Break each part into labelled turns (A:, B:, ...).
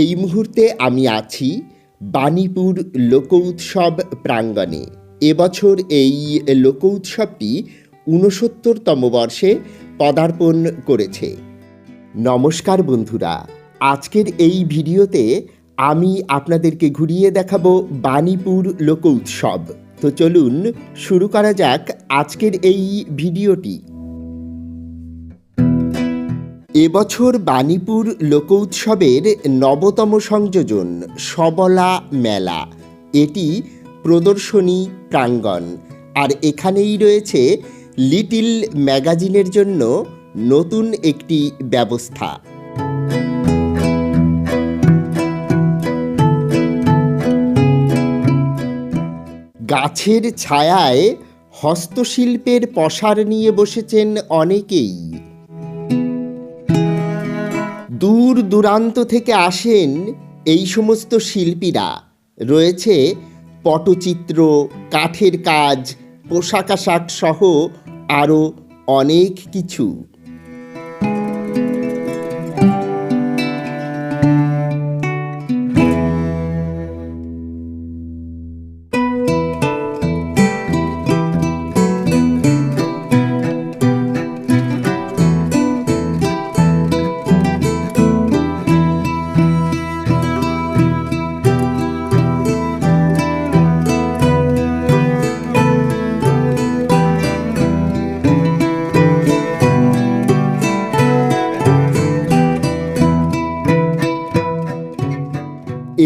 A: এই মুহূর্তে আমি আছি বাণীপুর লোক উৎসব প্রাঙ্গণে। এবছর এই লোক উৎসবটি ঊনসত্তরতম বর্ষে পদার্পণ করেছে। নমস্কার বন্ধুরা, আজকের এই ভিডিওতে আমি আপনাদেরকে ঘুরিয়ে দেখাবো বাণীপুর লোক উৎসব তো চলুন শুরু করা যাক আজকের এই ভিডিওটি। এবছর বাণীপুর লোক উৎসবের নবতম সংযোজন, সবলা মেলা। এটি প্রদর্শনী, প্রাঙ্গণ। আর এখানেই রয়েছে লিটিল ম্যাগাজিনের জন্য নতুন একটি ব্যবস্থা। গাছের ছায়ায় হস্তশিল্পের পসার নিয়ে বসেছেন অনেকেই। দূর দূরান্ত থেকে আসেন এই সমস্ত শিল্পীরা। রয়েছে পটচিত্র, কাঠের কাজ পোশাক আশাক সহ আরও অনেক কিছু।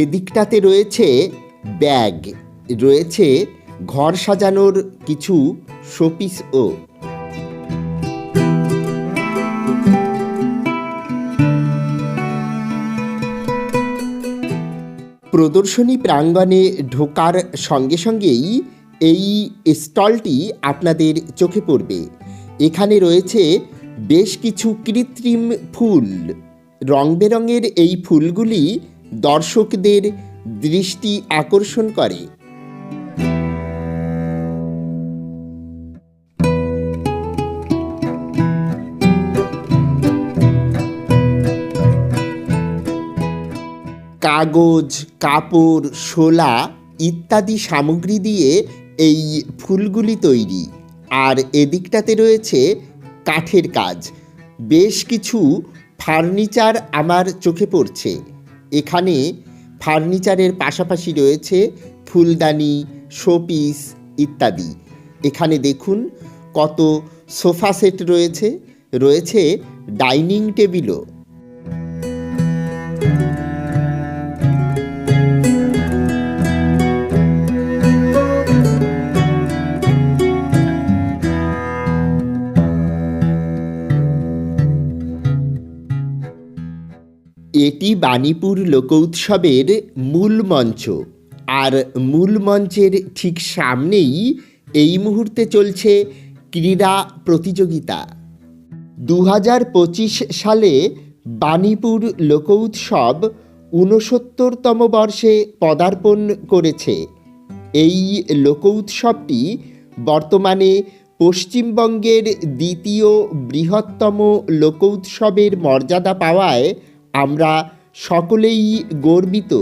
A: এদিকটাতে রয়েছে ব্যাগ, রয়েছে ঘর সাজানোর কিছু শোপিসও প্রদর্শনী প্রাঙ্গণে ঢোকার সঙ্গে সঙ্গেই এই স্টলটি আপনাদের চোখে পড়বে। এখানে রয়েছে বেশ কিছু কৃত্রিম ফুল। রং বেরঙের এই ফুলগুলি দর্শকদের দৃষ্টি আকর্ষণ করে। কাগজ, কাপড়, শোলা ইত্যাদি সামগ্রী দিয়ে এই ফুলগুলি তৈরি। আর এদিকটাতে রয়েছে কাঠের কাজ। বেশ কিছু ফার্নিচার আমার চোখে পড়ছে। এখানে ফার্নিচারের পাশাপাশি রয়েছে ফুলদানি, শোপিস ইত্যাদি। এখানে দেখুন কত সোফা সেট রয়েছে রয়েছে ডাইনিং টেবিলও। এটি বাণীপুর লোক উৎসবের মূল মঞ্চ। আর মূল মঞ্চের ঠিক সামনেই এই মুহূর্তে চলছে ক্রীড়া প্রতিযোগিতা। দু হাজার পঁচিশ সালে বাণীপুর লোক উৎসব ঊনসত্তরতম বর্ষে পদার্পণ করেছে। এই লোক উৎসবটি বর্তমানে পশ্চিমবঙ্গের দ্বিতীয় বৃহত্তম লোক উৎসবের মর্যাদা পাওয়ায় আমরা সকলেই গর্বিত।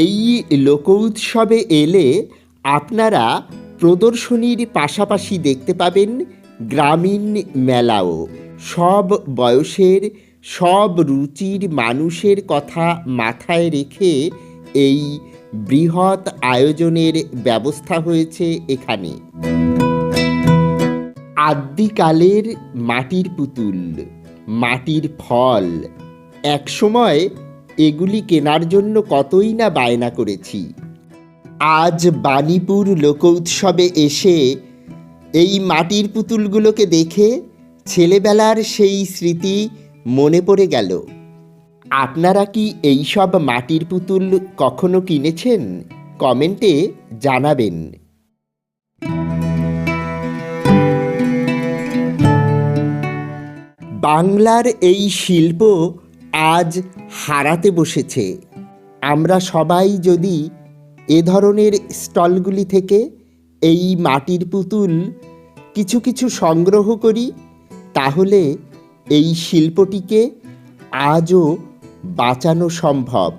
A: এই লোক উৎসবে এলে আপনারা প্রদর্শনীর পাশাপাশি দেখতে পাবেন গ্রামীণ মেলাও। সব বয়সের, সব রুচির মানুষের কথা মাথায় রেখে এই বৃহৎ আয়োজনের ব্যবস্থা হয়েছে এখানে। আদ্যিকালের মাটির পুতুল, মাটির ফল। একসময় এগুলি কেনার জন্য কতই না বায়না করেছি। আজ বাণীপুর লোক উৎসবে এসে এই মাটির পুতুলগুলোকে দেখে ছেলেবেলার সেই স্মৃতি মনে পড়ে গেল। আপনারা কি এই সব মাটির পুতুল কখনো কিনেছেন? কমেন্টে জানাবেন। বাংলার এই শিল্প আজ হারাতে বসেছে। আমরা সবাই যদি এ ধরনের স্টলগুলি থেকে এই মাটির পুতুল কিছু কিছু সংগ্রহ করি, তাহলে এই শিল্পটিকে আজও বাঁচানো সম্ভব।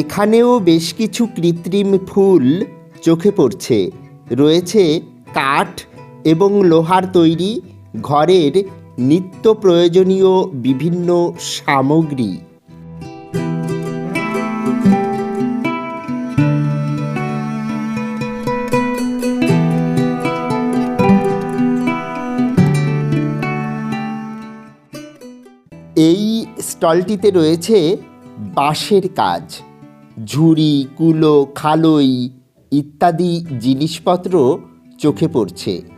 A: এখানেও বেশ কিছু কৃত্রিম ফুল চোখে পড়ছে। রয়েছে কাঠ এবং লোহার তৈরি ঘরের নিত্য প্রয়োজনীয় বিভিন্ন সামগ্রী। এই স্টলটিতে রয়েছে বাঁশের কাজ। ঝুড়ি কুলো খালই ইত্যাদি জিনিসপত্র চোখে পড়ছে।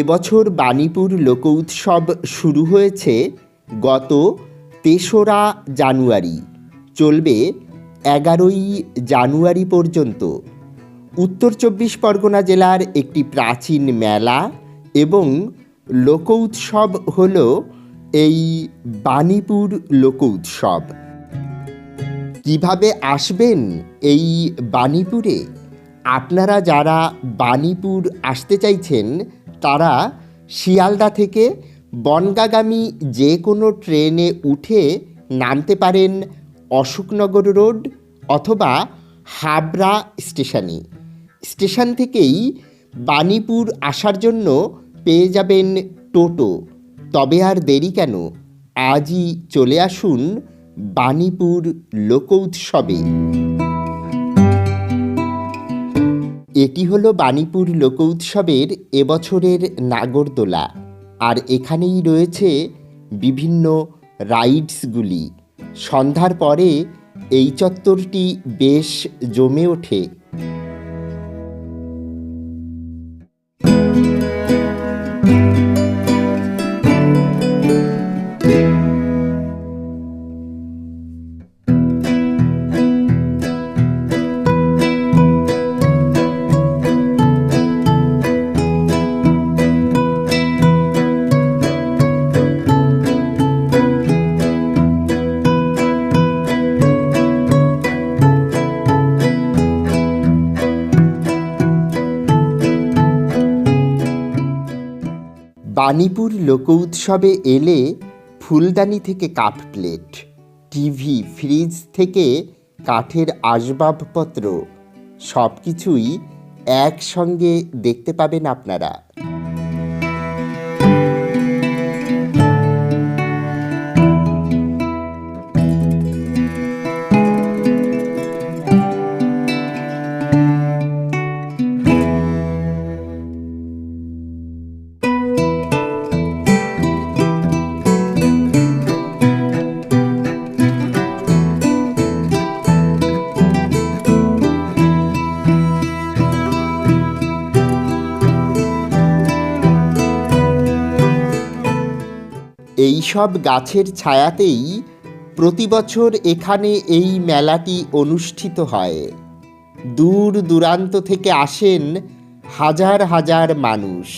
A: এবছর বাণীপুর লোক উৎসব শুরু হয়েছে গত তেসরা জানুয়ারি। চলবে এগারোই জানুয়ারি পর্যন্ত। উত্তর চব্বিশ পরগনা জেলার একটি প্রাচীন মেলা এবং লোক উৎসব হল এই বাণীপুর লোক উৎসব। কীভাবে আসবেন এই বাণীপুরে? আপনারা যারা বাণীপুর আসতে চাইছেন তারা শিয়ালদা থেকে বনগাগামী যে কোনো ট্রেনে উঠে নামতে পারেন অশোকনগর রোড অথবা হাবড়া স্টেশনে। স্টেশন থেকেই বাণীপুর আসার জন্য পেয়ে যাবেন টোটো। তবে আর দেরি কেন? আজই চলে আসুন বাণীপুর লোক উৎসবে এটি হলো বাণীপুর লোক উৎসবের এবছরের নাগরদোলা। আর এখানেই রয়েছে বিভিন্ন রাইডসগুলি। সন্ধ্যার পরে এই চত্বরটি বেশ জমে ওঠে। বাণীপুর লোক উৎসবে এলে ফুলদানি থেকে কাপ প্লেট, টিভি, ফ্রিজ থেকে কাঠের আসবাবপত্র সব কিছুই একসঙ্গে দেখতে পাবেন আপনারা। এই সব গাছের ছায়াতেই প্রতি বছর এখানে এই মেলাটি অনুষ্ঠিত হয়। দূর দূরান্ত থেকে আসেন হাজার হাজার মানুষ।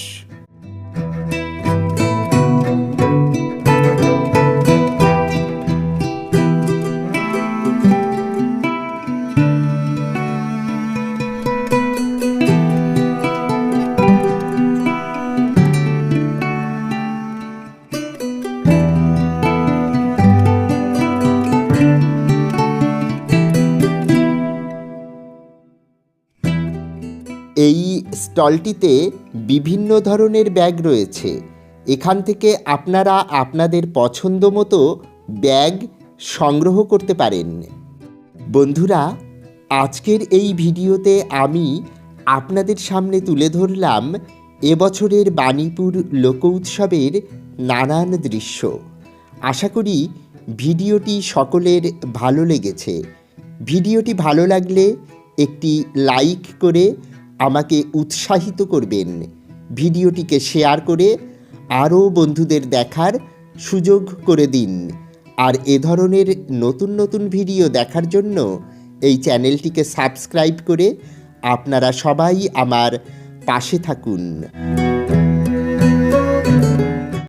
A: স্টলটিতে বিভিন্ন ধরনের ব্যাগ রয়েছে। এখান থেকে আপনারা আপনাদের পছন্দ মতো ব্যাগ সংগ্রহ করতে পারেন। বন্ধুরা, আজকের এই ভিডিওতে আমি আপনাদের সামনে তুলে ধরলাম এবছরের বাণীপুর লোক উৎসবের নানান দৃশ্য। আশা করি ভিডিওটি সকলের ভালো লেগেছে। ভিডিওটি ভালো লাগলে একটি লাইক করে আমাকে উৎসাহিত করবেন। ভিডিওটিকে শেয়ার করে আরও বন্ধুদের দেখার সুযোগ করে দিন। আর এ ধরনের নতুন নতুন ভিডিও দেখার জন্য এই চ্যানেলটিকে সাবস্ক্রাইব করে আপনারা সবাই আমার পাশে থাকুন।